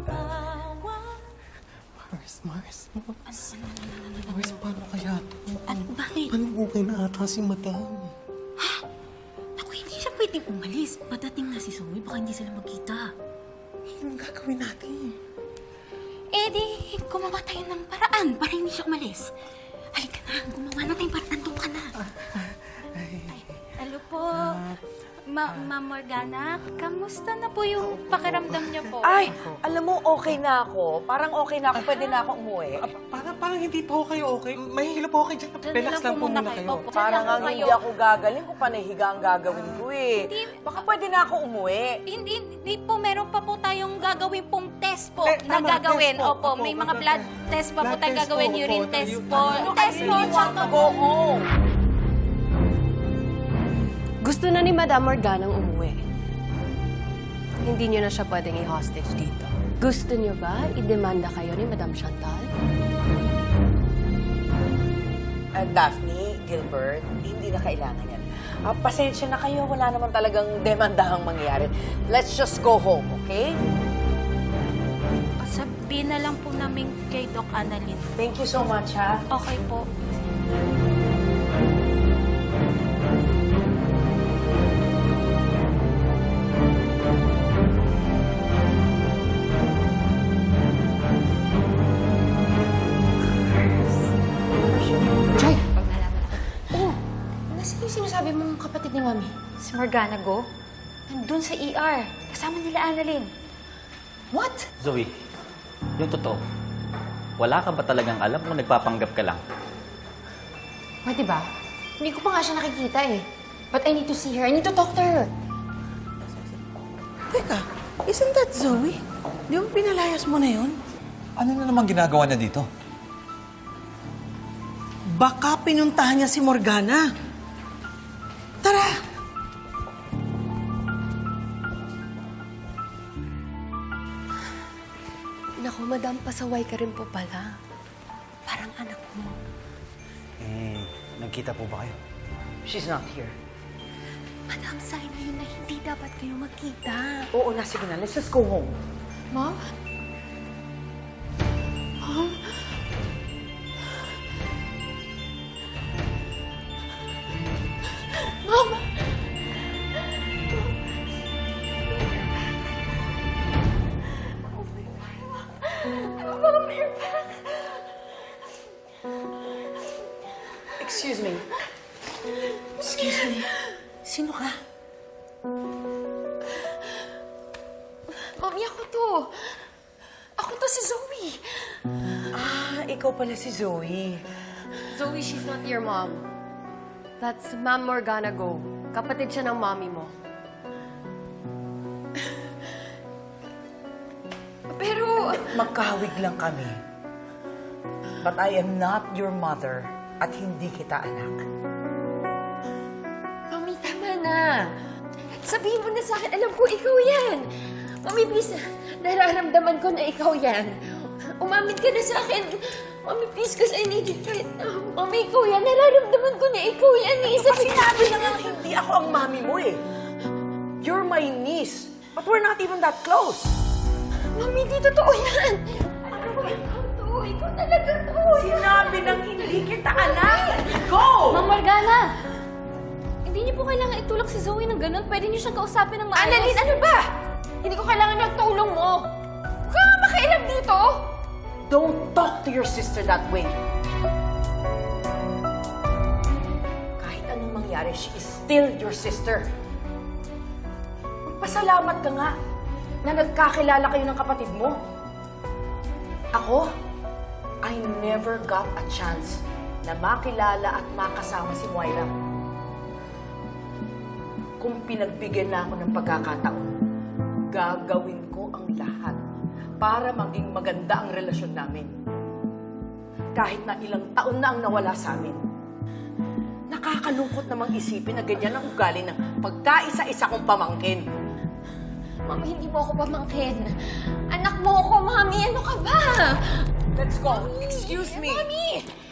madam. Mars, Mars, Mars. Mars, paano kaya to? At bakit? Paano okay na ata si madam? Naku, hindi siya pwedeng umalis. Padating na si Zoe, baka hindi sila magkita. Anong gagawin natin? Eh di, gumawa tayo ng paraan para hindi siya umalis. Halika na, gumawa na tayong paraan. Ma Ma'am Morgana, kamusta na po yung pakiramdam niyo po? Ay, alam mo, okay na ako. Parang okay na ako. Pwede na ako umuwi. Ah, parang, parang hindi pa ho kayo okay. Mahihilo po ako kayo dyan. Diyan Relax lang lang po muna kayo. kayo. Opo. Parang Diyan ang lang hindi kayo. ako gagaling kung panahiga ang gagawin ko eh. Hindi- Baka pwede na ako umuwi. Hindi, hindi po, meron pa po tayong gagawin pong test po Eh, na tama, gagawin. test po. Opo, Opo, may mga blood blood test. pa po Blood tayong test gagawin, urine test po. Test po, want to tsaka go home. Gusto na ni Madam Morganang umuwi. Hindi niyo na siya pwedeng i-hostage dito. Gusto niyo ba idemanda kayo ni Madam Chantal? Uh, Daphne, Gilbert, hindi na kailangan yan. Ah, pasensya na kayo. Wala naman talagang demandahang mangyayari. Let's just go home, okay? sabihin na lang po namin kay Doc Annalyn. Thank you so much, ha? Okay po. Ako. Oh, nasaan yung sinasabi mong kapatid ni Mami? Si Morgana Go? Nandun sa ER. Kasama nila Annalyn. What? Zoe, yung totoo, wala ka ba talagang alam kung nagpapanggap ka lang? Pwede ba? Hindi ko pa nga siya nakikita eh. But I need to see her. I need to talk to her. Teka, isn't that Zoe? Di mo pinalayas mo na yun? Ano na naman ginagawa niya dito? Baka pinuntahan niya si Morgana. Tara! Naku, Madam, pasaway ka rin po pala. Parang anak mo. Eh, nagkita po ba kayo? She's not here. Madam, sign na yun na hindi dapat kayo magkita. Oo na, sige na. Let's just go home. Mom? Excuse me. Excuse me. Sino ka? Mami, ako to. Ako to si Zoe. Ah, ikaw pala si Zoe. Zoe, she's not your mom. That's Ma'am Morgana Go. Kapatid siya ng mommy mo. Pero, Magkahawig lang kami. But I am not your mother at hindi kita anak. Mami, tama na. Sabihin mo na sa akin, alam ko ikaw yan. Mami, please, nararamdaman ko na ikaw yan. Umamin ka na sa akin. Mami, please, because I need it right now. Mami, ikaw yan. Nararamdaman ko na ikaw yan. Isa Sinabi na nga hindi ako ang mami mo eh. You're my niece. But we're not even that close. Mami, di totoo yan. Ba ikaw talaga to. Sinabi nang hindi kita anak. Go! Ma'am Morgana! Hindi niyo po kailangan itulak si Zoe ng ganun. Pwede niyo siyang kausapin ng maayos. Annalyn, ano ba? Hindi ko kailangan ng tulong mo. Huwag ka nga makialam dito. Don't talk to your sister that way. Kahit anong mangyari, she is still your sister. Magpasalamat ka nga na nagkakilala kayo ng kapatid mo. Ako, I never got a chance na makilala at makasama si Moira. Kung pinagbigyan na ako ng pagkakataon, gagawin ko ang lahat para maging maganda ang relasyon namin. Kahit na ilang taon na ang nawala sa amin. Nakakalungkot namang isipin na ganyan ang ugali ng pagkaisa-isa kong pamangkin. Mami, hindi mo ako pamangkin. Anak mo ako, Mami. Ano ka ba? Let's go. Excuse me. Mami!